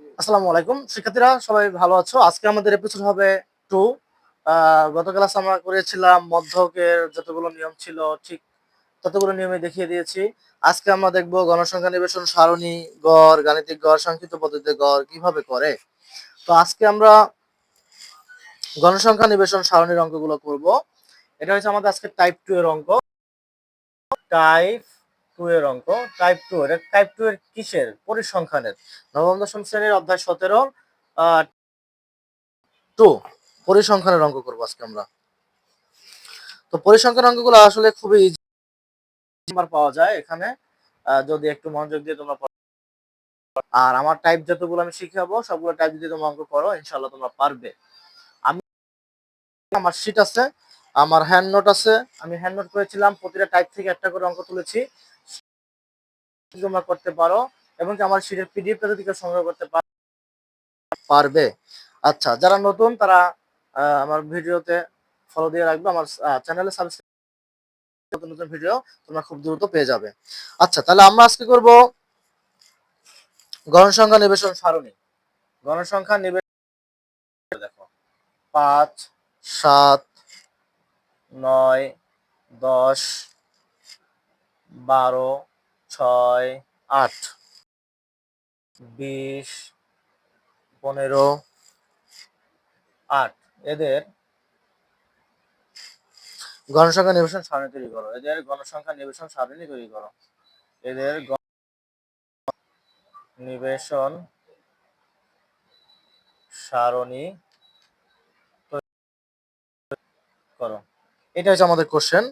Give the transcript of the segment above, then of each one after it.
আসসালামু আলাইকুম। শিক্ষার্থীরা, সবাই ভালো আছো? আজকে আমাদের এপিসোড হবে টু গত ক্লাস আমরা করেছিলাম মধ্যকের যতগুলো নিয়ম ছিল, ঠিক ততগুলো নিয়মে দেখিয়ে দিয়েছি। আজকে আমরা দেখব গণসংখ্যা নিবেশন সারণী গড়, গাণিতিক গড়, সংক্ষিপ্ত পদ্ধতিতে গড় কীভাবে করে। তো আজকে আমরা গণসংখ্যা নিবেশন সারণীর অঙ্কগুলো করব। এটা হচ্ছে আমাদের আজকে টাইপ টু এর অঙ্ক। টাইপ টু এর অঙ্ক টাইপ টু এর। টাইপ টু এর কিসের? পরিসংখ্যানের। নবম, দশম শ্রেণির অধ্যায় সতেরো টু পরিসংখ্যানের অঙ্ক করব আজকে আমরা। তো পরিসংখ্যান অঙ্কগুলো আসলে খুবই পাওয়া যায় এখানে। যদি একটু মনোযোগ দিয়ে তোমরা আর আমার টাইপ যতগুলো আমি শিখাবো, সবগুলো টাইপ যদি তোমরা অঙ্ক করো ইনশাল্লাহ তোমরা পারবে। আমি আমার শিট আছে। আমার হ্যান্ড নোট আছে। আমি হ্যান্ড নোট করেছিলাম, প্রতিটা টাইপ থেকে একটা করে অঙ্ক তুলেছি। তোমরা করতে পারো এবং আমার শিটের পিডিএফটা যদি কেউ সংগ্রহ করতে পারো পারবে। আচ্ছা যারা নতুন তারা আমার ভিডিওতে ফলো দিয়ে রাখবে। আমার চ্যানেলে সাবস্ক্রাইব নতুন নতুন ভিডিও তোমরা খুব দ্রুত পেয়ে যাবে। আচ্ছা তাহলে আমরা আজকে করব গণসংখ্যা নিবেশন সারণী। গণসংখ্যা নিবেশন দেখো, পাঁচ, সাত নয়, দশ, বারো, ছয়, আট। বিশ, পনেরো, আট। এদের গণসংখ্যা নিবেশন সারণী তৈরি করো। এদের গণসংখ্যা নিবেশন সারণী তৈরি করো। এদের নিবেশন সারণী করো। এটা হচ্ছে আমাদের কোশ্চেন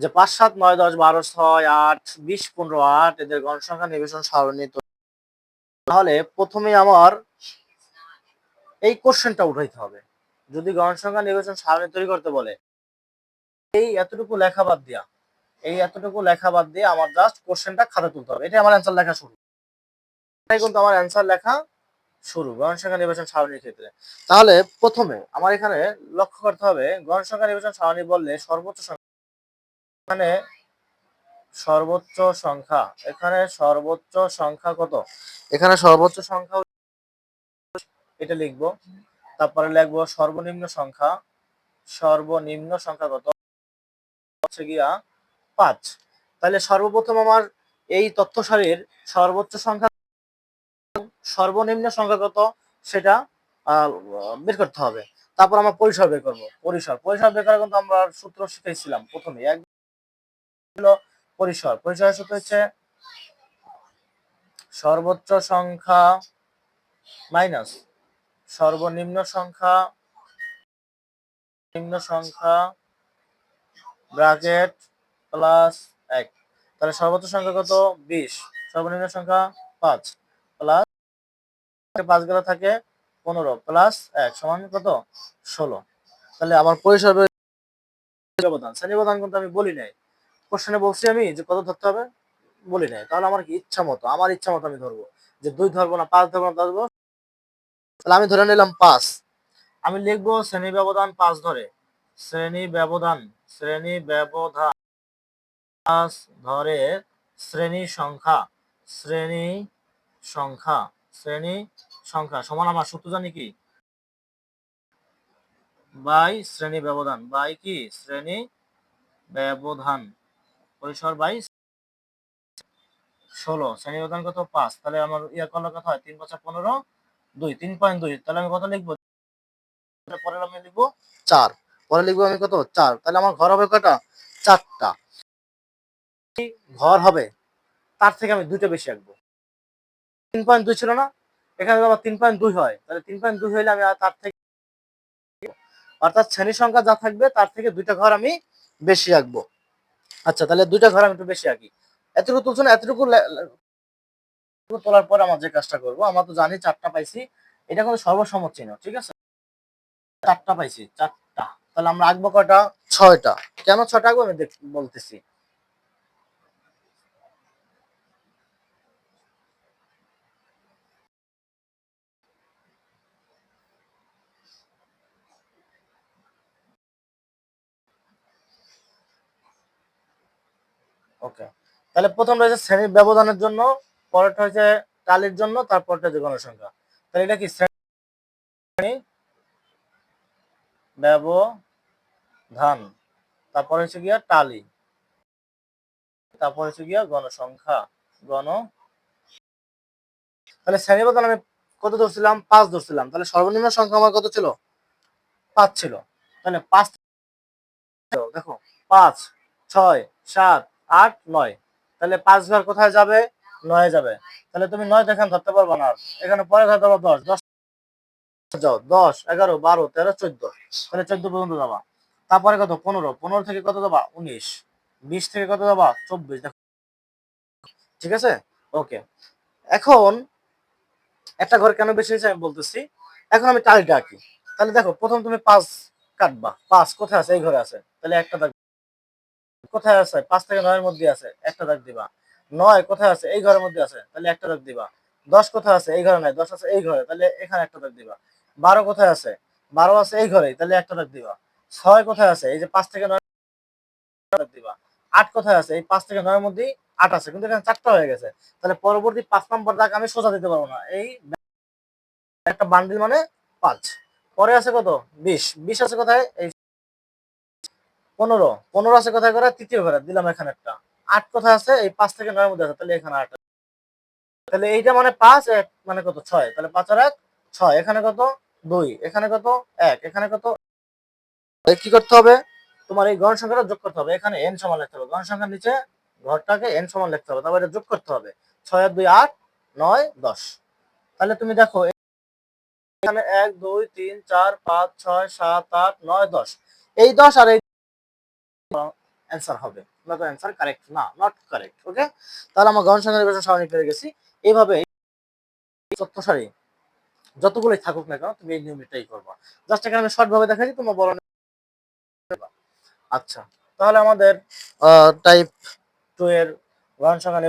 যে পাঁচ, সাত, নয়, দশ, বারো, ছয়, আট, বিশ, পনেরো, আট, এদের গণসংখ্যা নিবেশন সারণী তাহলে প্রথমে আমার এই কোশ্চেনটা উঠাইতে হবে। যদি গণসংখ্যা নিবেশন সারণী তৈরি করতে বলে, এই এতটুকু লেখা বাদ দিয়া, এই এতটুকু লেখা বাদ দিয়ে আমার জাস্ট কোশ্চেনটা খাতা তুলতে হবে। এটাই আমার অ্যান্সার লেখা শুরু। কিন্তু আমার অ্যান্সার লেখা শুরু, গণসংখ্যা নির্বাচন সারণীর ক্ষেত্রে। তাহলে প্রথমে আমার এখানে লক্ষ্য করতে হবে, গণসংখ্যা নির্বাচন সারণী বললে সর্বোচ্চ সংখ্যা। সর্বোচ্চ সংখ্যা, এখানে সর্বোচ্চ সংখ্যা কত? এখানে সর্বোচ্চ সংখ্যা এটা লিখব, তারপরে লিখব সর্বনিম্ন সংখ্যা সর্বনিম্ন সংখ্যা কত? হচ্ছে গিয়া পাঁচ। তাহলে সর্বপ্রথম আমার এই তথ্য সারির সর্বোচ্চ সংখ্যা সর্বনিম্ন সংখ্যা কত সেটা বের করতে হবে। তারপর আমরা পরিসর বের করব। পরিসর। পরিসর বের করা কিন্তু আমরা সূত্র শিখেছিলাম প্রথমে। এক পরিসর। পরিসরের সূত্র হচ্ছে সর্বোচ্চ সংখ্যা মাইনাস সর্বনিম্ন সংখ্যা নিম্ন সংখ্যা ব্র্যাকেট প্লাস এক। তাহলে সর্বোচ্চ সংখ্যা কত? বিশ। সর্বনিম্ন সংখ্যা পাঁচ। পাঁচ গেলে থাকে পনেরো প্লাস এক সমান কত? ষোলো। তাহলে আমার পরিসর বের- ব্যবধান। শ্রেণি ব্যবধান কিন্তু আমি বলি নাই। কোশ্চেনে বলছি আমি যে কত ধরতে হবে? বলি নাই। তাহলে আমার কি ইচ্ছা মতো? আমার ইচ্ছা মতো আমি ধরবো। যে দুই ধরবো না, পাঁচ ধরবো না ধরবো? তাহলে আমি ধরে নিলাম পাঁচ। আমি লিখব শ্রেণি ব্যবধান পাঁচ ধরে। শ্রেণি ব্যবধান শ্রেণি ব্যবধান ধরে শ্রেণি সংখ্যা। শ্রেণি সংখ্যা, শ্রেণি সংখ্যা সমান আমার সূত্র জানি কি? বাই শ্রেণি ব্যবধান। বাই কি? শ্রেণি ব্যবধান। পরিসর বাই ষোলো। শ্রেণি ব্যবধান কত? পাঁচ। তাহলে আমার ইয়া করলে কত হয়? তিন পাঁচ পনেরো দুই। তিন পয়েন্ট দুই। তাহলে আমি কত লিখব? পরে আমি লিখব চার। পরে লিখব আমি কত? চার। তাহলে আমার ঘর হবে কটা চারটা। ঘর হবে। তার থেকে আমি দুইটা বেশি আঁকবো। তিন পয়েন্ট দুই ছিল না? এখানে আবার তিন পয়েন্ট দুই হয়। তাহলে তিন পয়েন্ট দুই হইলে আমি তার থেকে অর্থাৎ শ্রেণি সংখ্যা যা থাকবে, তার থেকে দুইটা ঘর আমি বেশি আঁকবো। আচ্ছা তাহলে দুইটা ঘর আমি একটু বেশি আঁকি। এতটুকু তুলছো না, এতটুকু তোলার পর আমার যে কাজটা করব, আমরা তো জানি চারটা পাইছি। এটা কিন্তু সর্বসম্মত চিহ্ন ঠিক আছে? চারটা পাইছি, চারটা। তাহলে আমরা আঁকবো কয়টা? ছয়টা। কেন ছটা আঁকবো আমি বলতেছি। ওকে। তাহলে প্রথম রয়েছে শ্রেণির ব্যবধানের জন্য, পরেরটা জন্য, তারপরটা গণসংখ্যা তাহলে এটা কি? শ্রেণি ব্যবধান। তারপর হচ্ছে গিয়া টালি তারপর হচ্ছে গিয়া গণসংখ্যা গণ তাহলে শ্রেণি ব্যবধান আমি কত ধরছিলাম? পাঁচ ধরছিলাম। তাহলে সর্বনিম্ন সংখ্যা আমার কত ছিল? পাঁচ ছিল। তাহলে পাঁচ দেখো, পাঁচ, ছয়, সাত আট, নয়। তাহলে পাঁচ ঘর কোথায় যাবে? নয় যাবে। তাহলে তুমি নয় ধরতে না এখানে পরে ধরতে দশ। দশ যাও। দশ, এগারো, বারো, তেরো, চোদ্দ। তাহলে চোদ্দ পর্যন্ত যাবা। তারপরে কত? পনেরো। পনেরো থেকে কত যাবা? উনিশ। বিশ থেকে কত যাবা? চব্বিশ। দেখো। ঠিক আছে? ওকে। এখন একটা ঘর কেন বেশি হয়েছে আমি বলতেছি। এখন আমি টালিটা আঁকি। তাহলে দেখো, প্রথম তুমি পাঁচ কাটবা। পাঁচ কোথায় আছে? এই ঘরে আছে। তাহলে একটা কোথায় আছে? পাঁচ থেকে নয়ের মধ্যে আছে, একটা দাগ দিবা। নয় কোথায় আছে? এই ঘরের মধ্যে আছে, তাহলে একটা দাগ দিবা। দশ কোথায় আছে? এই ঘরে নাই। দশ আছে এই ঘরে, তাহলে এখানে একটা দাগ দিবা। বারো কোথায় আছে? বারো আছে এই ঘরে তাহলে একটা দাগ দিবা। ছয় কোথায় আছে? এই যে পাঁচ থেকে নয় দিবা। আট কোথায় আছে? এই পাঁচ থেকে নয়ের মধ্যে আট আছে, কিন্তু এখানে চারটা হয়ে গেছে। তাহলে পরবর্তী পাঁচ নম্বর দাগ আমি সোজা দিতে পারব না। এই একটা বান্ডিল মানে পাঁচ। পরে আছে কত? বিশ। বিশ আছে কোথায়? এই পনেরো। পনেরো আছে কোথায় করে? তৃতীয় ঘরে। দিলাম এখানে একটা। আট কথা আছে? এই পাঁচ থেকে নয়ের মধ্যে আছে। তাহলে এখানে আট তাহলে এইটা মানে পাঁচ, এক মানে কত? ছয়। তাহলে পাঁচ আর এক, ছয়। এখানে কত? দুই। এখানে কত? এক। এখানে কত? কি করতে হবে? তোমার এই গণ সংখ্যাটা যোগ করতে হবে। এখানে এন সমান লিখতে হবে। গণ সংখ্যার নিচে ঘরটাকে এন সমান লিখতে হবে। তারপর যোগ করতে হবে। ছয় আর দুই আট, নয়, দশ। তাহলে তুমি দেখো, এখানে এক, দুই, তিন, চার, পাঁচ, ছয়, সাত, আট, নয়, দশ। এই দশ আর এই অ্যান্সার হবে। নট অ্যান্সার কারেক্ট না নট কারেক্ট ওকে তাহলে আমরা গণ সংখ্যা সারণী পেয়ে গেছি। এইভাবে তথ্য সারি যতগুলোই থাকুক না কেন, তুমি এই নিয়মিটাই করবা। জাস্ট এখানে আমি শর্ট ভাবে দেখাচ্ছি, তোমার বড় আচ্ছা তাহলে আমাদের টাইপ টু এর গণ সংখ্যা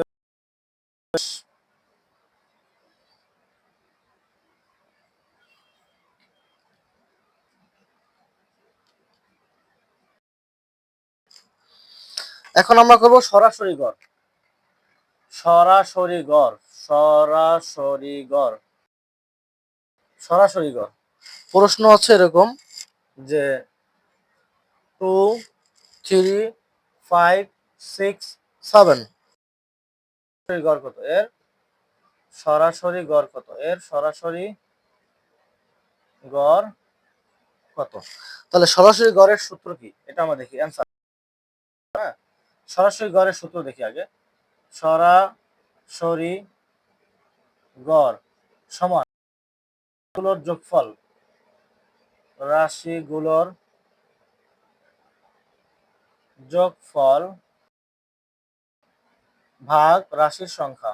এখন আমরা করব সরাসরি গড়। সরাসরি গড় সরাসরি গড়। সরাসরি গড়। প্রশ্ন হচ্ছে এরকম যে two, three, five, six, seven. গড় কত? এর সরাসরি গড় কত? এর সরাসরি গড় কত? তাহলে সরাসরি গড়ের সূত্র কি? এটা আমরা দেখি। অ্যান্সার হ্যাঁ? সরাসরি গড়ের সূত্র দেখি আগে। সরাসরি গড় সমানগুলোর যোগফল রাশিগুলোর যোগফল ভাগ রাশির সংখ্যা।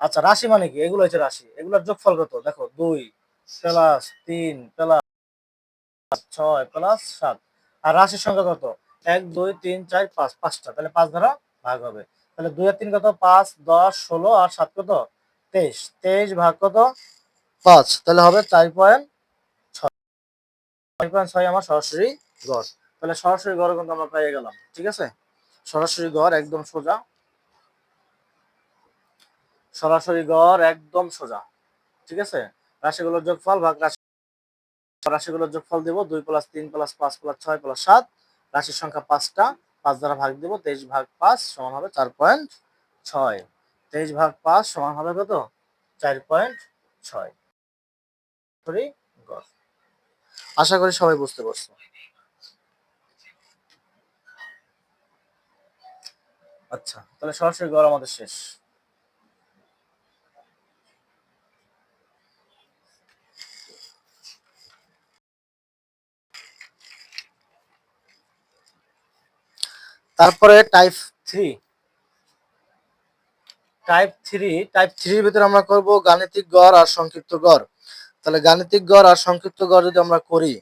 আচ্ছা রাশি মানে কি? এগুলো হচ্ছে রাশি। এগুলোর যোগফল কত? দেখো, দুই প্লাস তিন প্লাস ছয় প্লাস সাত। আর রাশির সংখ্যা কত? এক, দুই, তিন, চার, পাঁচ। পাঁচটা। তাহলে পাঁচ ভাগ হবে। তাহলে দুই আর তিন কত? পাঁচ, দশ, ষোলো আর সাত কত? তেইশ। তেইশ ভাগ কত? পাঁচ। তাহলে হবে চার পয়েন্ট ছয়। চার পয়েন্ট ছয় আমার সরাসরি গড়। তাহলে সরাসরি গড় কিন্তু আমরা পেয়ে গেলাম। ঠিক আছে? সরাসরি গড় একদম সোজা। সরাসরি গড় একদম সোজা। ঠিক আছে? রাশিগুলোর যোগফল ভাগ রাশি রাশিগুলোর যোগফল দেবো দুই প্লাস তিন প্লাস পাঁচ প্লাস ছয় প্লাস সাত। রাশির সংখ্যা পাঁচটা, পাঁচ দ্বারা ভাগ দেবো, তেইশ ভাগ পাঁচ সমান হবে চার পয়েন্ট ছয়। তেইশ ভাগ পাঁচ সমান হবে কত? চার পয়েন্ট ছয়। আশা করি সবাই বুঝতে পারছ। আচ্ছা তাহলে সরাসরি গড় আমাদের শেষ। তারপরে type three type three type থ্রির ভিতরে আমরা করব গাণিতিক গড় আর সংক্ষিপ্ত গড়। তাহলে গাণিতিক গড় আর সংক্ষিপ্ত গড় যদি আমরা করি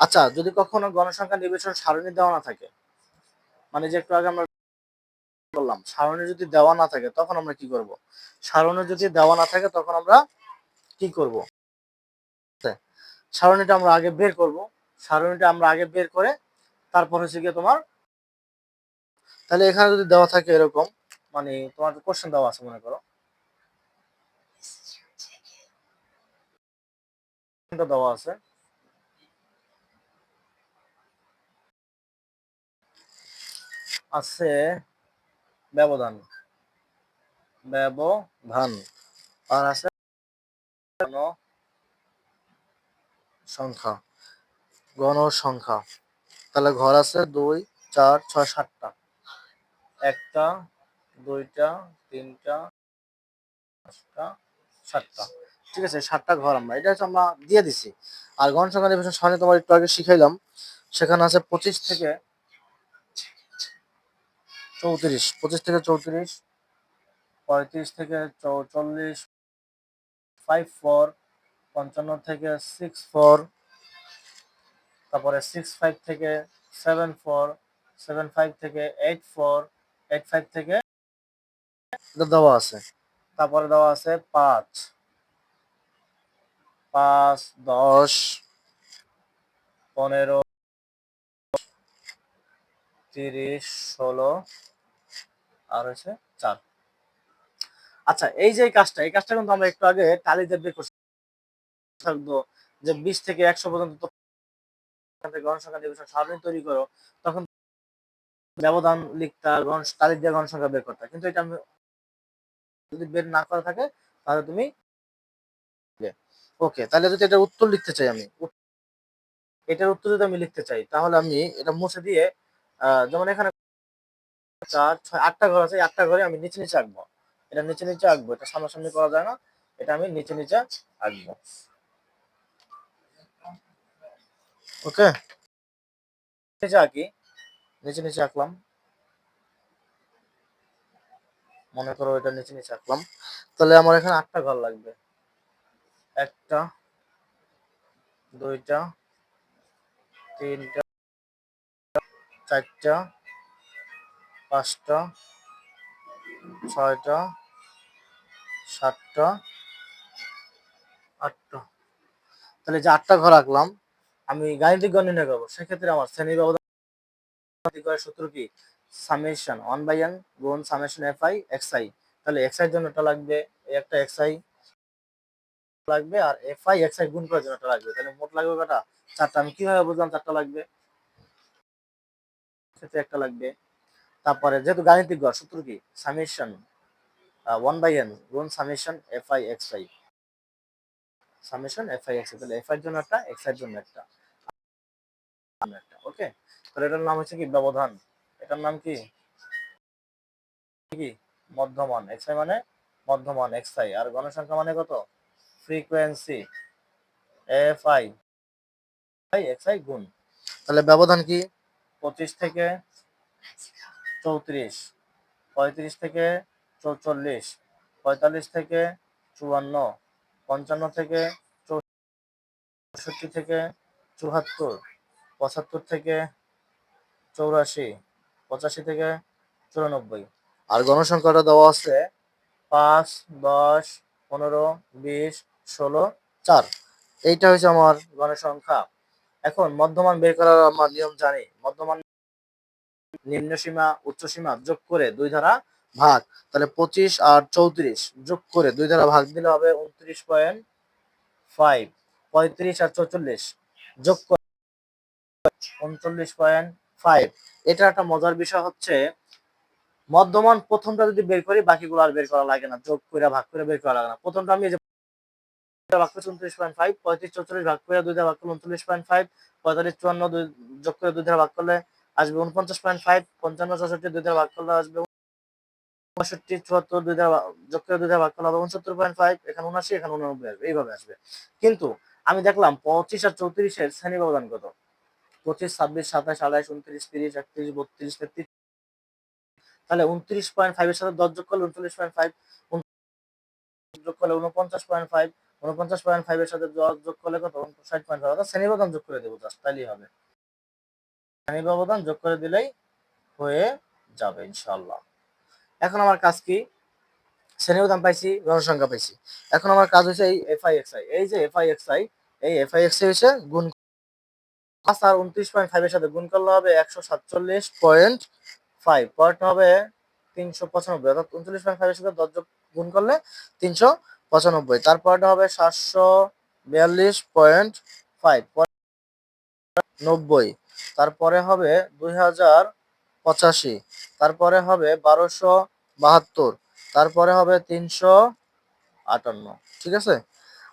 আচ্ছা যদি কখনো গণসংখ্যা নির্বাচন সারণী দেওয়া না থাকে মানে যে একটু আগে আমরা বললাম, সারণী যদি দেওয়া না থাকে, তখন আমরা কি করব? সারণী যদি দেওয়া না থাকে, তখন আমরা কি করব? সারণীটা আমরা আগে বের করব। সারণীটা আমরা আগে বের করে তারপর হচ্ছে গিয়ে তোমার, তাহলে এখানে যদি দেওয়া থাকে এরকম মানে তোমার কোশ্চেন দেওয়া আছে মনে করো। দেওয়া আছে? আছে ব্যবধান। ব্যবধান। আর আছে গণ সংখ্যা গণ সংখ্যা তাহলে ঘর আছে দুই চার ছয় সাতটা। একটা দুইটা তিনটা পাঁচটা সাতটা। ঠিক আছে সাতটা ঘর আমরা। এটা হচ্ছে আমরা দিয়ে দিছি। আর গণ সংখ্যা নির্বাচন সামনে তোমার একটু আগে শিখাইলাম। সেখানে আছে পঁচিশ থেকে চৌত্রিশ। পঁচিশ থেকে চৌত্রিশ পঁয়ত্রিশ থেকে চৌচল্লিশ ফাইভ ফোর পঞ্চান্ন থেকে সিক্স ফোর তারপরে সিক্স ফাইভ থেকে সেভেন ফোর সেভেন ফাইভ থেকে এইট ফোর এইট ফাইভ থেকে দেওয়া আছে। তারপরে দেওয়া আছে পাঁচ। পাঁচ, দশ, পনেরো, তিরিশ, ষোলো, আর হচ্ছে চার। আচ্ছা এই যে কাজটা, এই কাজটা কিন্তু আমরা একটু আগে টালিতে বের করছি। থাকব যে বিশ থেকে একশো পর্যন্ত গণসংখ্যা নির্বাচন সারণী তৈরি করো, তখন ব্যবধান লিখতা, গণ তারিখ দিয়ে গণসংখ্যা বের করতে। কিন্তু এটা আমি যদি বের না করা থাকে, তাহলে তুমি ওকে তাহলে যদি এটার উত্তর লিখতে চাই আমি এটার উত্তর যদি আমি লিখতে চাই, তাহলে আমি এটা মুছে দিয়ে যেমন এখানে চার, ছয়, আটটা ঘর আছে আটটা ঘরে আমি নিচে নিচে আঁকবো। এটা নিচে নিচে আঁকবো, এটা সামনাসামনি করা যায় না, এটা আমি নিচে নিচে আঁকবো। ওকে? নিচে আঁকি। নিচে নিচে আঁকলাম। মনে করো এটা নিচে নিচে আঁকলাম। তাহলে আমার এখানে আটটা ঘর লাগবে। একটা, দুইটা, তিনটা, চারটা, পাঁচটা, ছয়টা, সাতটা, আটটা। তাহলে যে আটটা ঘর আঁকলাম আমি গাণিতিক গণ নির্ণয় করব। সেক্ষেত্রে আমার শ্রেণি ব্যবধান সূত্র কি? সামেশন ওয়ান বাই এন গুণ summation F I X I তাহলে এক্স আই জন্য একটা লাগবে একটা এক্স আই লাগবে আর এফ আই এক্স আই গুণ করার জন্য একটা লাগবে। তাহলে মোট লাগবে কটা? চারটা। আমি কীভাবে বুঝলাম চারটা লাগবে? ক্ষেত্রে একটা লাগবে। তারপরে যেহেতু গাণিতিক গড়, সূত্র কি? সামেশন ওয়ান বাই এন গুণ summation F I X I summation F I X I তাহলে এফ এর জন্য একটা এক্সের জন্য একটা। ওকে তাহলে এটার নাম হচ্ছে কি? ব্যবধান। এটার নাম কি? মধ্যমান। এক্স আই মানে মধ্যমান এক্স আই আর গণসংখ্যা মানে কত? Frequency F I X I গুণ। তাহলে ব্যবধান কি? পঁচিশ থেকে চৌত্রিশ। পঁয়ত্রিশ থেকে চৌচল্লিশ। পঁয়তাল্লিশ থেকে চুয়ান্ন। পঞ্চান্ন থেকে চৌষট্টি থেকে চুয়াত্তর। পঁচাত্তর থেকে চৌরাশি পঁচাশি থেকে চুরানব্বই। আর গণসংখ্যাটা দেওয়া আছে পাঁচ দশ পনেরো বিশ ষোলো চার। এইটা হচ্ছে আমার গণসংখ্যা এখন মধ্যমান বের করার আমার নিয়ম জানি। মধ্যমান নিম্ন সীমা উচ্চ সীমা যোগ করে দুই ধারা ভাগ। তাহলে পঁচিশ আর চৌত্রিশ যোগ করে দুই ধারা ভাগ দিলে হবে উনত্রিশ পয়েন্ট ফাইভ পঁয়ত্রিশ আর চৌচল্লিশ যোগ করে উনচল্লিশ পয়েন্ট ফাইভ এটা একটা মজার বিষয় হচ্ছে, মধ্যমান প্রথমটা যদি বের করি, বাকিগুলো আর বের করা লাগে না। যোগ করে ভাগ করে বের করা লাগে না। প্রথমটা আমি পঁয়ত্রিশ ভাগ করে দুই করলে পয়েন্ট ফাইভ চুয়ান্ন দুই ভাগ করলে আসবে পয়েন্ট ফাইভ পঞ্চান্ন দুই ভাগ করলে আসবে চুয়াত্তর দুই যোগ ভাগ করলে হবে পয়েন্ট ফাইভ এখানে আসবে। এইভাবে আসবে। কিন্তু আমি দেখলাম পঁচিশ আর চৌত্রিশের শ্রেণি ব্যবধান কত? পঁচিশ, ছাব্বিশ, সাতাশ, আঠাশ, উনত্রিশ, তিরিশ, একত্রিশ, বত্রিশ, তেত্রিশ। তাহলে উনত্রিশ পয়েন্ট ফাইভের সাথে দশ যোগ করলে উনচল্লিশ পয়েন্ট ফাইভ যোগ করলে উনপঞ্চাশ পয়েন্ট ফাইভ উনপঞ্চাশ পয়েন্ট ফাইভের সাথে দশ যোগ করলে কত? ষাট পয়েন্ট ফাইভ অর্থাৎ শ্রেণি ব্যবধান যোগ করে দেবো জাস্ট তাইলেই হবে। শ্রেণি ব্যবধান যোগ করে দিলেই হয়ে যাবে ইনশাল্লাহ এখন আমার কাজ কি? শ্রেণি ব্যবধান পাইছি গণসংখ্যা পাইছি। এখন আমার কাজ হচ্ছে এই এফ আই এক্স আই এই যে এফ আই এক্স আই এই এফ আই এক্স আই হচ্ছে গুণ পাঁচ আর উনত্রিশ পয়েন্ট ফাইভের সাথে গুণ করলে হবে একশো সাতচল্লিশ পয়েন্ট ফাইভ পরেরটা হবে তিনশো পঁচানব্বই, অর্থাৎ উনচল্লিশ পয়েন্ট ফাইভের সাথে দশ গুণ করলে তিনশো পঁচানব্বই। তারপরটা হবে সাতশো বিয়াল্লিশ পয়েন্ট ফাইভ নব্বই তারপরে হবে দুই হাজার পঁচাশি। তারপরে হবে বারোশো বাহাত্তর। তারপরে হবে তিনশো আটান্ন। ঠিক আছে?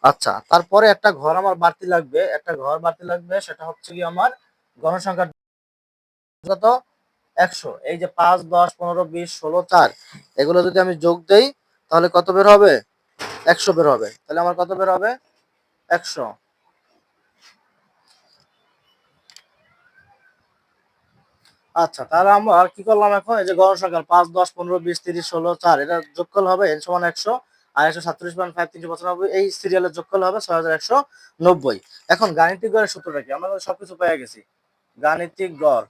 আচ্ছা তারপরে একটা ঘর আমার বাড়তি লাগবে। একটা ঘর বাড়তি লাগবে, সেটা হচ্ছে কি আমার গণসংখ্যা একশো, এই যে পাঁচ, দশ, পনেরো, বিশ, ষোলো, চার, এগুলো যদি আমি যোগ দেই, তাহলে কত বের হবে? একশো বের হবে। তাহলে আমার কত বের হবে? একশো। আচ্ছা তাহলে আমরা কি করলাম এখন? এই যে গণসংখ্যা পাঁচ, দশ, পনেরো, বিশ, তিরিশ, ষোলো, চার, এটা যোগ করলে হবে এন সমান একশো। আর পয়েন্ট ফাইভ এই যোগফল হবে ছয় হাজার একশো নব্বই। এখন গাণিতিক গড়ের সূত্রটা কি? আমরা পেয়ে গেছি। গাণিতিক গড়।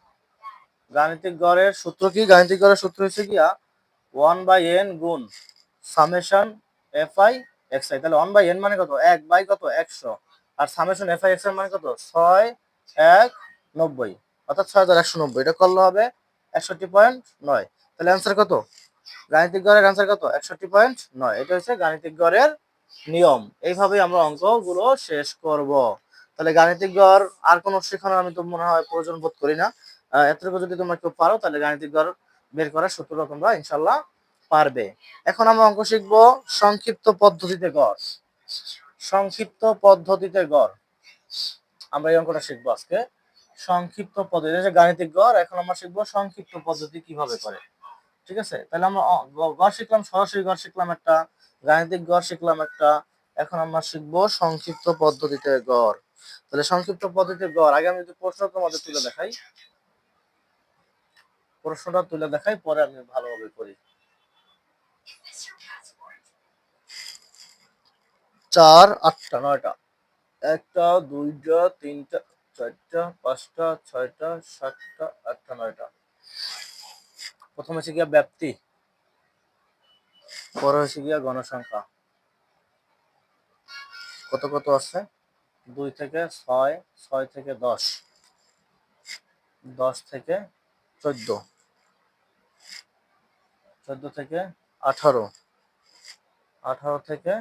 গাণিতিক গড়ের সূত্র গাণিতিক গড়ের সূত্র হচ্ছে ওয়ান বাই এন গুণ summation F I X I তাহলে ওয়ান বাই এন মানে কত? এক বাই কত? একশো। আর এফ আই এক্স মানে কত? ছয় এক নব্বই। অর্থাৎ ছয় হাজার একশো নব্বই। এটা করলে হবে একষট্টি পয়েন্ট নয়। তাহলে অ্যান্সার কত? গাণিতিক গড়ের অ্যান্সার কত? একষট্টি পয়েন্ট নয়। এটা হচ্ছে গাণিতিক গড়ের নিয়ম। এইভাবেই আমরা অঙ্কগুলো শেষ করব। তাহলে গাণিতিক গড় আর কোনো শেখানোর আমি তো মনে হয় প্রয়োজন বোধ করি না। এতটুকু যদি তোমরা কেউ পারো, তাহলে গাণিতিক গড় বের করার সূত্রটা তোমরা ইনশাল্লাহ পারবে। এখন আমরা অঙ্ক শিখব সংক্ষিপ্ত পদ্ধতিতে গড়। সংক্ষিপ্ত পদ্ধতিতে গড়। আমরা এই অঙ্কটা শিখব আজকে। সংক্ষিপ্ত পদ্ধতি গাণিতিক গড়, এখন আমরা শিখব সংক্ষিপ্ত পদ্ধতি কীভাবে করে। ঠিক আছে? তাহলে আমরা গড় শিখলাম, সরাসরি গড় শিখলাম একটা, গাণিতিক গড় শিখলাম একটা। এখন আমরা শিখব সংক্ষিপ্ত পদ্ধতিতে গড়। তাহলে সংক্ষিপ্ত পদ্ধতিতে গড়, আগে আমি যদি প্রশ্ন তোমাদের তুলে দেখাই। প্রশ্নটা তুলে দেখাই, পরে আমি ভালোভাবে করি। চার, আটটা, নয়টা। একটা, দুইটা, তিনটা, চারটা, পাঁচটা, ছয়টা, সাতটা, আটটা, নয়টা। প্রথম হচ্ছে গিয়া ব্যাপ্তি, পরে হচ্ছে গিয়া গণসংখ্যা। কত কত আছে? দুই থেকে ছয় ছয় থেকে দশ দশ থেকে চোদ্দ চোদ্দ থেকে আঠারো আঠারো থেকে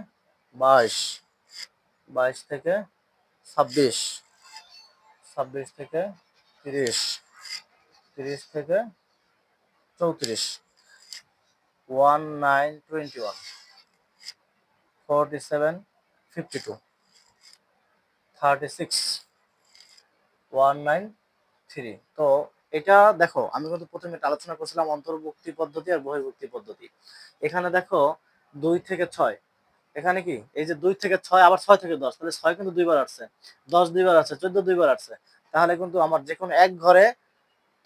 বাইশ বাইশ থেকে ছাব্বিশ ছাব্বিশ থেকে তিরিশ তিরিশ থেকে চৌত্রিশ। One nine twenty one. Forty seven, fifty two. Thirty six. One nine three. তো এটা দেখো, আমি কিন্তু প্রথমে একটা আলোচনা করছিলাম অন্তর্ভুক্তি পদ্ধতি আর বহির্ভুক্তি পদ্ধতি। এখানে দেখো দুই থেকে ছয়। এখানে কি? এই যে দুই থেকে ছয়, আবার ছয় থেকে দশ। তাহলে ছয় কিন্তু দুইবার আসছে। দশ দুইবার আসছে, চোদ্দ দুইবার আসছে। তাহলে কিন্তু আমার যে কোনো এক ঘরে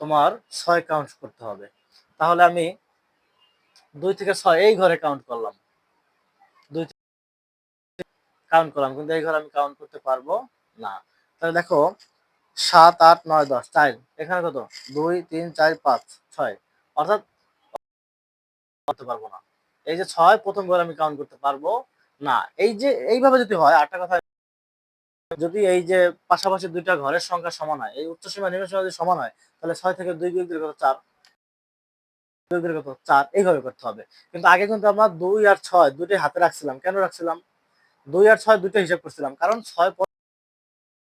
তোমার ছয় কাউন্ট করতে হবে। তাহলে আমি দুই থেকে ছয়, এই ঘরে কাউন্ট করলাম। দুই কাউন্ট করলাম, কিন্তু এই ঘরে আমি কাউন্ট করতে পারব না। তাহলে দেখো, সাত, আট, নয়, দশ, চার, এখানে কত? দুই, তিন, চার, পাঁচ, ছয়। অর্থাৎ করতে পারব না। এই যে ছয়, প্রথম ঘরে আমি কাউন্ট করতে পারব না। এই যে, এইভাবে যদি হয়, আটটা কথা যদি এই যে পাশাপাশি দুইটা ঘরের সংখ্যা সমান হয়, এই উচ্চ সীমা নিম্ন সীমা যদি সমান হয়, তাহলে ছয় থেকে দুই বিয়োগ দিলে কত? চার। কত চার, এইভাবে করতে হবে। কিন্তু আগে কিন্তু আমরা দুই আর ছয় দুটোই হাতে রাখছিলাম। কেন রাখছিলাম? দুই আর ছয় দুটো হিসাব করছিলাম। কারণ ছয়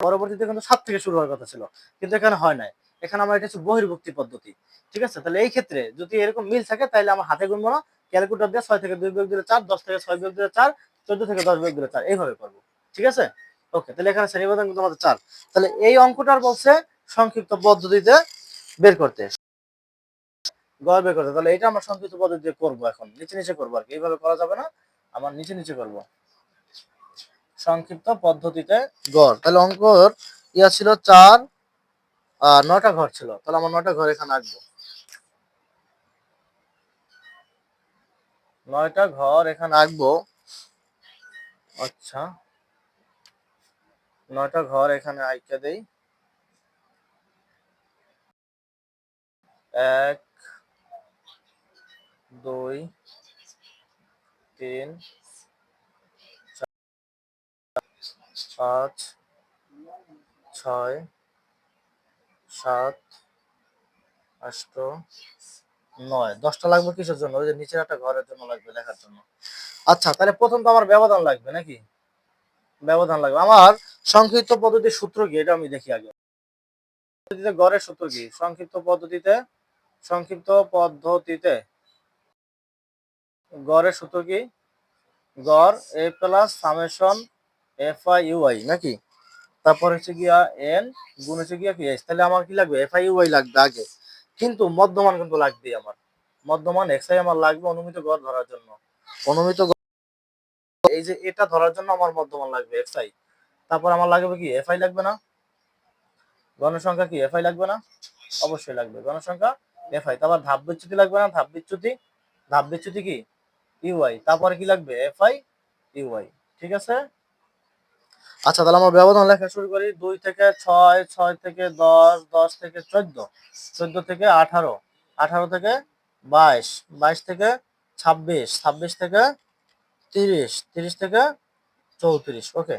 পরবর্তীতে কিন্তু সাত থেকে শুরু হওয়ার কথা ছিল। কিন্তু এখানে হয় নাই। এখানে আমার এটা হচ্ছে বহির্ভুক্তি পদ্ধতি। ঠিক আছে? তাহলে এই ক্ষেত্রে যদি এরকম মিল থাকে, তাহলে আমার হাতে গুনবো না। ক্যালকুলেটর দিয়ে ছয় থেকে দুই বিয়োগ দিলে চার, দশ থেকে ছয় বিয়োগ দিলে চার, চোদ্দ থেকে দশ বিয়োগ দিলে চার। এইভাবে করব। ঠিক আছে? ওকে, তাহলে এখানে শ্রেণীবদ্ধ কিন্তু আমাদের চার। তাহলে এই অঙ্কটার বলছে সংক্ষিপ্ত পদ্ধতিতে বের করতে। গড় বের করতে তাহলে এটা আমরা সংক্ষিপ্ত পদ্ধতিতে করব এখন। নিচে নিচে করব আর কি। এইভাবে করা যাবে না। আমার নিচে নিচে করব। সংক্ষিপ্ত পদ্ধতিতে গড়। তাহলে অঙ্কর ইয়া ছিল চার আর নটা ঘর ছিল। তাহলে আমার নটা ঘর এখানে আঁকবো। নয়টা ঘর এখানে আঁকবো। আচ্ছা। নয়টা ঘর এখানে আঁকে দেই। এক দুই, তিন পাঁচ, ছয়, সাত, আষ্ট, নয়। দশটা লাগবে কিসের জন্য? ওই যে নিচের একটা ঘরের জন্য লাগবে দেখার জন্য। আচ্ছা তাহলে প্রথম তো আমার ব্যবধান লাগবে নাকি? ব্যবধান লাগবে। আমার সংক্ষিপ্ত পদ্ধতির সূত্র কি? এটা আমি দেখি আগে। পদ্ধতিতে গড়ের সূত্র কি? সংক্ষিপ্ত পদ্ধতিতে সংক্ষিপ্ত পদ্ধতিতে। গড়ের সূত্র কি? গড় A plus summation F I UI নাকি? তারপর হচ্ছে গিয়া এন গুণ হচ্ছে গিয়া কি? তাহলে আমার কি লাগবে? এফ আই ইউআই লাগবে আগে। কিন্তু মধ্যমান কিন্তু লাগবেই আমার। মধ্যমান এক্স আই আমার লাগবে অনুমিত গড় ধরার জন্য। অনুমিত এই যে এটা ধরার জন্য আমার মধ্যমান লাগবে এক্স আই তারপর আমার লাগবে কি? এফ আই লাগবে না? গণসংখ্যা কি? এফ আই লাগবে না? অবশ্যই লাগবে। গণসংখ্যা এফ আই তারপর ধাপ বিচ্যুতি লাগবে না? ধাপ বিচ্যুতি ধাপ বিচ্যুতি কি? ইউআই তারপরে কি লাগবে? এফ আই ইউআই ঠিক আছে? আচ্ছা তাহলে আমরা ব্যবধান লেখা শুরু করি। দুই থেকে ছয় ছয় থেকে দশ দশ থেকে চোদ্দ চোদ্দ থেকে আঠারো আঠারো থেকে বাইশ বাইশ থেকে ছাব্বিশ ছাব্বিশ থেকে তিরিশ তিরিশ থেকে চৌত্রিশ, ওকে?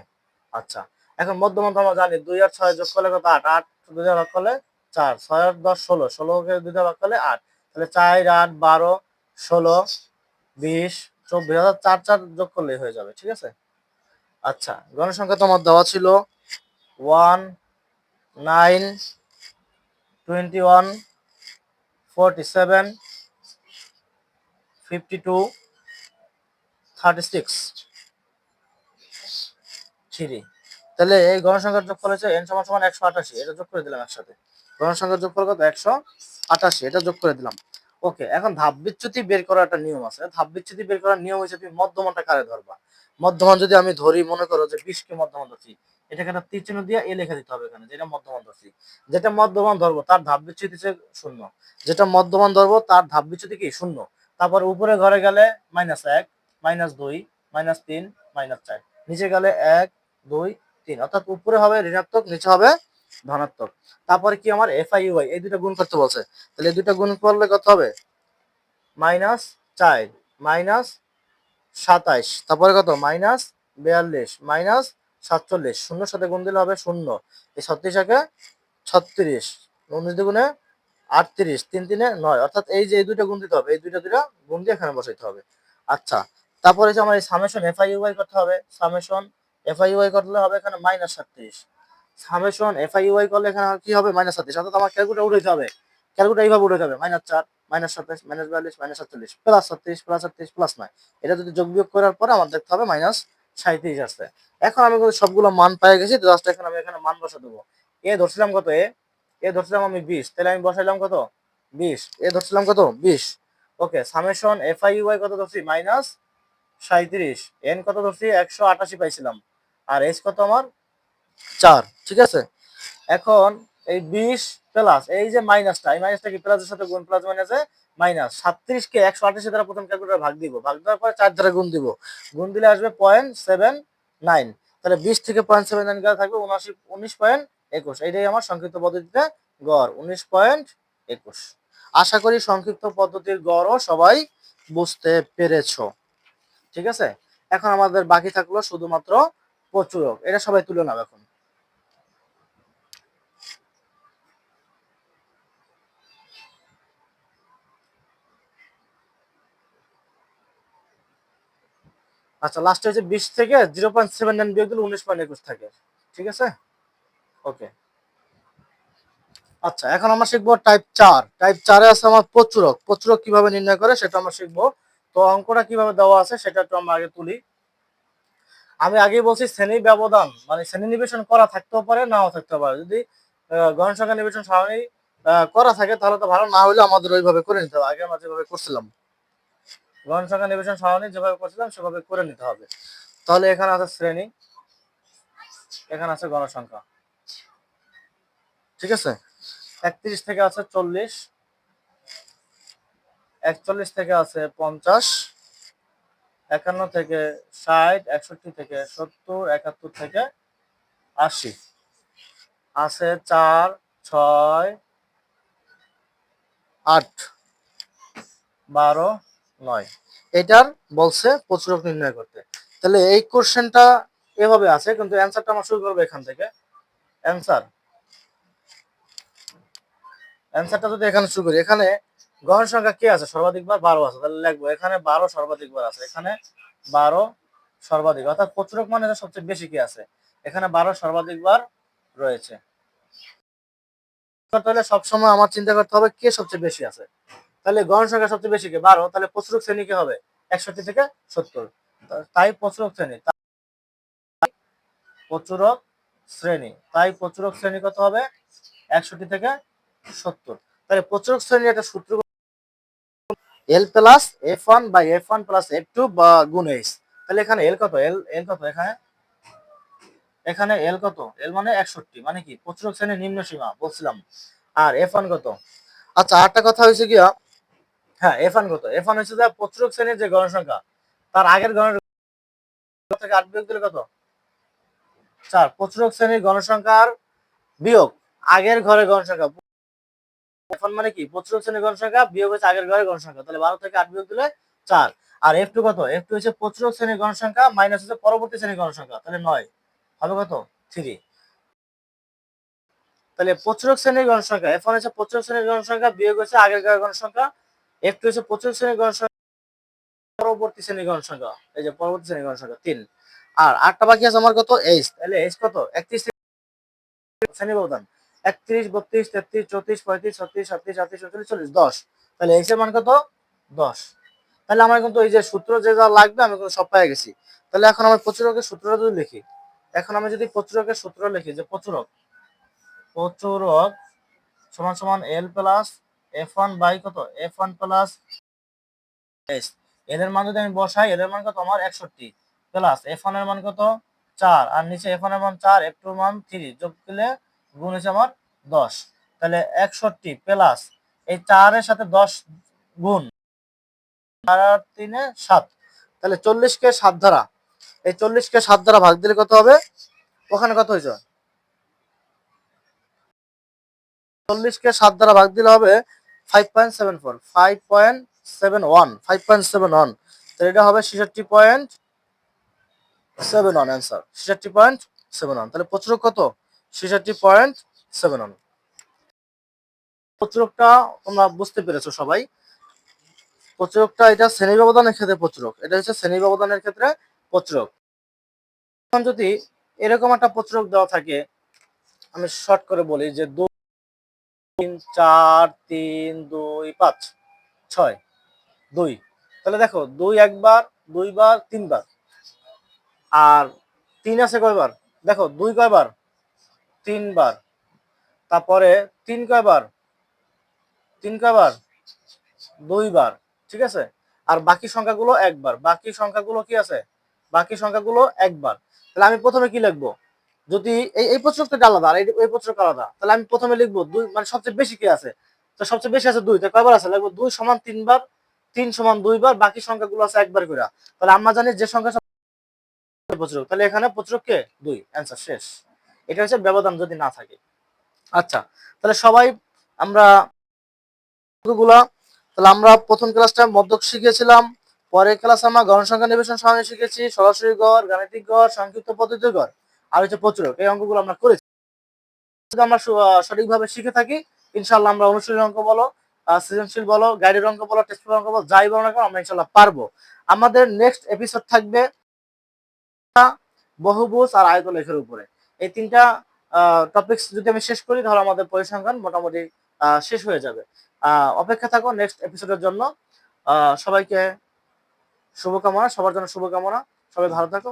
আচ্ছা এখন মধ্যমান তো আমরা জানি, দুই আর ছয় যোগ করলে কত? আট আট দুই ভাগ করলে চার, ছয় আর দশ, ষোলো, ষোলোকে দুই ভাগ করলে আট, তাহলে চার, আট, বারো, ষোলো বিশ, চব্বিশ, অর্থাৎ চার চার যোগ করলেই হয়ে যাবে, ঠিক আছে? আচ্ছা গণসংখ্যা তোমার দেওয়া ছিল one nine twenty one forty seven fifty two thirty six three তাহলে এই গণসংখ্যার যোগফল হচ্ছে এন সমান সমান একশো আটাশি, এটা যোগ করে দিলাম একসাথে। গণসংখ্যার যোগফল কত? একশো আটাশি, এটা যোগ করে দিলাম। ওকে এখন ধাপ বিচ্যুতি বের করার একটা নিয়ম আছে। ধাপ বিচ্যুতি বের করার নিয়ম হচ্ছে তুমি মধ্যমানটা কারে ধরবা? মধ্যমান যদি আমি ধরি, মনে করো যে বিশকে মধ্যমান ধরছি, এটাকে একটা তীর চিহ্ন দিয়ে এ লিখে দিতে হবে এখানে, যেটা মধ্যমান ধরছি। যেটা মধ্যমান ধরবো, তার ধাপ বিচ্যুতি শূন্য। যেটা মধ্যমান ধরবো, তার ধাপ বিচ্যুতি কি? শূন্য। তারপর উপরে ঘরে গেলে মাইনাস এক মাইনাস দুই মাইনাস তিন মাইনাস চার। নিচে গেলে এক, দুই, তিন। অর্থাৎ উপরে হবে ঋণাত্মক, নিচে হবে ধনাত্মক। তারপরে কি আমার এফ আই এই দুটো গুণ করতে বলছে। তাহলে দুটো গুণ করলে কত হবে? মাইনাস চার, মাইনাস সাতাইশ। তারপরে কত? মাইনাস বিয়াল্লিশ, মাইনাস সাতচল্লিশ। শূন্যর সাথে গুণ দিলে হবে শূন্য। এই ছত্রিশাকে ছত্রিশ। উনিশ দুগুণে আটত্রিশ। তিন তিনে নয়। অর্থাৎ এই যে এই দুইটা গুণ দিতে হবে, এই দুইটা দুইটা গুণ দিয়ে এখানে বসাইতে হবে। আচ্ছা। তারপরে যে আমার এই সামেশন এফ আই ইউআই করতে হবে সামেশন এফ আই ইউআই করলে হবে এখানে মাইনাস সাতত্রিশ। সামেশন এফ আই ইউআই করলে এখানে কি হবে? মাইনাস সাতত্রিশ অর্থাৎ আমার ক্যালকুলেটার উঠাইতে হবে। ক্যালকুলেটার এইভাবে উঠে যাবে মাইনাস চার মাইনাস সাতাশ মাইনাস বিয়াল্লিশ মাইনাস সাতচল্লিশ। প্লাস সাতত্রিশ প্লাস সাতত্রিশ প্লাস নয়। এটা যদি যোগ বিয়োগ করার পরে আমার দেখতে হবে মাইনাস সাঁত্রিশ আসছে এখন আমি সবগুলো মান পেয়ে গেছি জাস্ট এখন আমি এখানে মান বসা দেবো। এ ধরছিলাম কত এ? এ ধরছিলাম আমি বিশ। তাহলে আমি বসাইলাম কত? বিশ। এ ধরছিলাম কত? বিশ। Okay, summation F I U I কত ধরছি? মাইনাস সাঁত্রিশ এন কত ধরছি? একশো আটাশি পাইছিলাম। আর এস কত আমার? চার, ঠিক আছে? এখন এই বিশ প্লাস এই যে মাইনাসটা এই মাইনাসটা কি প্লাসের সাথে গুণ প্লাস মাইনাসে মাইনাস সাতত্রিশ কে একশো আঠাশি দ্বারা প্রথম ক্যালকুলেটার ভাগ দিব। ভাগ দেওয়ার পরে চার দ্বারা গুণ দিব। গুণ দিলে আসবে পয়েন্ট সেভেন নাইন তাহলে বিশ থেকে পয়েন্ট সেভেন নাইন গেলে থাকবে উনআশি, উনিশ পয়েন্ট একুশ। এইটাই আমার সংক্ষিপ্ত পদ্ধতিতে গড়, উনিশ পয়েন্ট একুশ। আশা করি সংক্ষিপ্ত পদ্ধতির গড়ও সবাই বুঝতে পেরেছ। ঠিক আছে? এখন আমাদের বাকি থাকল শুধুমাত্র প্রচুরক। এটা সবাই তুলে নাও এখন। আচ্ছা লাস্টে হচ্ছে বিশ থেকে জিরো পয়েন্ট সেভেন নাইন বিয়োগ দিলে উনিশ পয়েন্ট একুশ থাকে। ঠিক আছে? ওকে আচ্ছা এখন আমরা শিখব টাইপ চার। টাইপ চারে আছে আমার প্রচুরক। প্রচুরক কীভাবে নির্ণয় করে সেটা আমরা শিখব। তো অঙ্কটা কীভাবে দেওয়া আছে সেটা একটু আমরা আগে তুলি। আমি আগেই বলছি শ্রেণি ব্যবধান মানে শ্রেণি নিবেশন করা থাকতেও পারে নাও থাকতে পারে। যদি আহ, গণসংখ্যা নিবেশন সারণী করা থাকে তাহলে তো ভালো না হলে আমাদের ওইভাবে করে নিতে হবে। আগে আমরা যেভাবে করছিলাম। গণসংখ্যা নিবেশন সারণী যেভাবে করছিলাম, সেভাবে করে নিতে হবে। তাহলে এখানে আছে শ্রেণি, এখানে আছে গণসংখ্যা। ঠিক আছে? একত্রিশ থেকে আছে চল্লিশ, একচল্লিশ থেকে আছে পঞ্চাশ, একান্ন থেকে ষাট, একষট্টি থেকে সত্তর, একাত্তর থেকে আশি। আছে চার, ছয়, আট, বারো নয়। এটার বলছে প্রচুরক নির্ণয় করতে। তাহলে এই কোশ্চেনটা এভাবে আছে, কিন্তু অ্যান্সারটা আমরা শুরু করব এখান থেকে। অ্যান্সার। অ্যান্সারটা যদি এখানে শুরু করি, এখানে গহন সংখ্যা কে আছে? সর্বাধিক বার আছে। তাহলে লিখব, এখানে বারো সর্বাধিক বার আছে, এখানে বারো সর্বাধিক। অর্থাৎ প্রচুরক মানে সবচেয়ে বেশি কি আছে? এখানে বারো সর্বাধিক বার রয়েছে। তাহলে সবসময় আমার চিন্তা করতে হবে কে সবচেয়ে বেশি আছে। তাহলে গহন সংখ্যা সবচেয়ে বেশি কে? বারো। তাহলে প্রচুরক শ্রেণি কি হবে? একষট্টি থেকে সত্তর। তাই প্রচুরক শ্রেণি। প্রচুরক শ্রেণি। তাই প্রচুরক শ্রেণি কত হবে? একষট্টি থেকে সত্তর। তাহলে প্রচুরক শ্রেণির একটা সূত্র L plus F one by F one plus F two বা গুণ এইচ তাহলে এখানে এল কত? এল এল কত এখানে? এখানে এল কত? এল মানে একষট্টি। মানে কি? প্রচুরক শ্রেণির নিম্ন সীমা, বলছিলাম। আর এফ ওয়ান কত? আচ্ছা আরেকটা কথা হয়েছে গিয়া হ্যাঁ এফ ওয়ান কত? এফ ওয়ান হচ্ছে যে প্রচুরক শ্রেণির যে গণসংখ্যা, তার আগের গণের থেকে আট বিয়োগ দিলে কত? চার। প্রচুরক শ্রেণির গণসংখ্যার বিয়োগ আগের ঘরের গণসংখ্যা। এখন মানে কি? প্রচুরক শ্রেণির গণসংখ্যা, বিয়োগ হচ্ছে আগের ঘরের গণসংখ্যা। তাহলে বারো থেকে আট বিয়োগ দিলে চার। আর এফ টু কত? এফ টু হচ্ছে প্রচুরক শ্রেণির গণসংখ্যা মাইনাস হচ্ছে পরবর্তী শ্রেণির গণসংখ্যা। তাহলে নয়। হবে কত? থ্রি তাহলে প্রচুরক শ্রেণির গণসংখ্যা এফ হচ্ছে প্রচুরক শ্রেণির গণসংখ্যা, বিয়োগ হচ্ছে আগের ঘরের গণসংখ্যা এফ টু হচ্ছে প্রচুরক শ্রেণির গণসংখ্যা পরবর্তী শ্রেণির গণসংখ্যা এই যে পরবর্তী শ্রেণির গণসংখ্যা তিন। আর আটটা বাকি আছে আমার কত? এইচ তাহলে এইচ কত? একত্রিশ শ্রেণি ব্যবধান। একত্রিশ, বত্রিশ, তেত্রিশ, চৌত্রিশ, পঁয়ত্রিশ, ছত্রিশ সাতত্রিশ আটত্রিশ চৌত্রিশ চল্লিশ, দশ। তাহলে এইচ এর মান কত? দশ। তাহলে আমার কিন্তু এই যে সূত্র যে যা লাগবে, আমি কিন্তু সব পেয়ে গেছি। তাহলে এখন আমি প্রচুরকের সূত্রটা যদি লিখি, এখন আমি যদি প্রচুরকের সূত্র লিখি, যে প্রচুরক প্রচুরক সমান সমান L plus F one by কত? এফ ওয়ান প্লাস এস এদের মান যদি আমি বসাই, এদের মান কত? আমার একষট্টি। প্লাস এফ ওয়ানের মান কত? চার। আর নিচে এফ ওয়ানের মান চার এফ টু মান থ্রি যোগ দিলে গুণ হচ্ছে আমার দশ। তাহলে একষট্টি প্লাস এই চারের সাথে দশ গুণ। চার তিনে সাত। তাহলে চল্লিশকে সাত ধারা এই চল্লিশকে সাত ধারা ভাগ দিলে কত হবে? ওখানে কত হয়েছে? চল্লিশকে সাত দ্বারা ভাগ দিলে হবে এটা হবে ছেষট্টি পয়েন্ট সেভেন ওয়ান অ্যান্সার ছেষট্টি পয়েন্ট সেভেন ওয়ান তাহলে প্রচুরক কত? ছেষট্টি পয়েন্ট সেভেন ওয়ান প্রচুরকটা তোমরা বুঝতে পেরেছ সবাই। প্রচুরকটা এটা শ্রেণি ব্যবধানের ক্ষেত্রে প্রচুরক এটা হচ্ছে শ্রেণি ব্যবধানের ক্ষেত্রে প্রচুরক যদি এরকম একটা প্রচুরক দেওয়া থাকে, আমি শর্ট করে বলি যে তিন, চার, তিন, দুই, পাঁচ, ছয়, দুই। তাহলে দেখো, দুই একবার, দুইবার, তিনবার। আর তিন আছে কয়বার? দেখো, দুই কয়বার? তিনবার। তারপরে তিন কয়বার? তিন কয়বার? দুইবার, ঠিক আছে? আর বাকি সংখ্যাগুলো একবার। বাকি সংখ্যাগুলো কি আছে? বাকি সংখ্যাগুলো একবার। তাহলে আমি প্রথমে কি লিখব? যদি এই এই আলাদা, আর এই এই আলাদা, তাহলে আমি প্রথমে লিখব দুই মানে সবচেয়ে বেশি কি আছে? তো সবচেয়ে বেশি আছে দুই, তো কয়বার আছে? লিখব দুই সমান তিনবার, তিন সমান দুইবার, বাকি সংখ্যাগুলো আছে একবার করে তাহলে আমরা জানি যে সংখ্যা প্রচুরক তাহলে এখানে প্রচুরক কে? দুই অ্যান্সার শেষ। এটা হচ্ছে ব্যবধান যদি না থাকে। আচ্ছা তাহলে সবাই আমরা গুলা, তাহলে আমরা প্রথম ক্লাসটা মধ্যক শিখেছিলাম, পরের ক্লাস আমরা গণসংখ্যা নিবেশন সারণী শিখেছি, সরাসরি গড়, গাণিতিক গড়, সংক্ষিপ্ত পদ্ধতির গড়। আর হচ্ছে প্রচুরক এই অঙ্কগুলো আমরা করেছি। যদি আমরা সঠিকভাবে শিখে থাকি ইনশাল্লাহ আমরা অনুশীলনী অঙ্ক বলো সৃজনশীল বলো, গাইডের অঙ্ক বলো টেস্ট অঙ্ক বলো, যাই বলো না কেন, আমরা ইনশাল্লাহ পারব। আমাদের নেক্সট এপিসোড থাকবে বহুভুজ আর আয়তলেখের উপরে। এই তিনটা টপিকস যদি আমি শেষ করি, তাহলে আমাদের পরিসংখ্যান মোটামুটি শেষ হয়ে যাবে। অপেক্ষা থাকো নেক্সট এপিসোডের জন্য। সবাইকে শুভকামনা, সবার জন্য শুভকামনা। সবাই ভালো থাকো।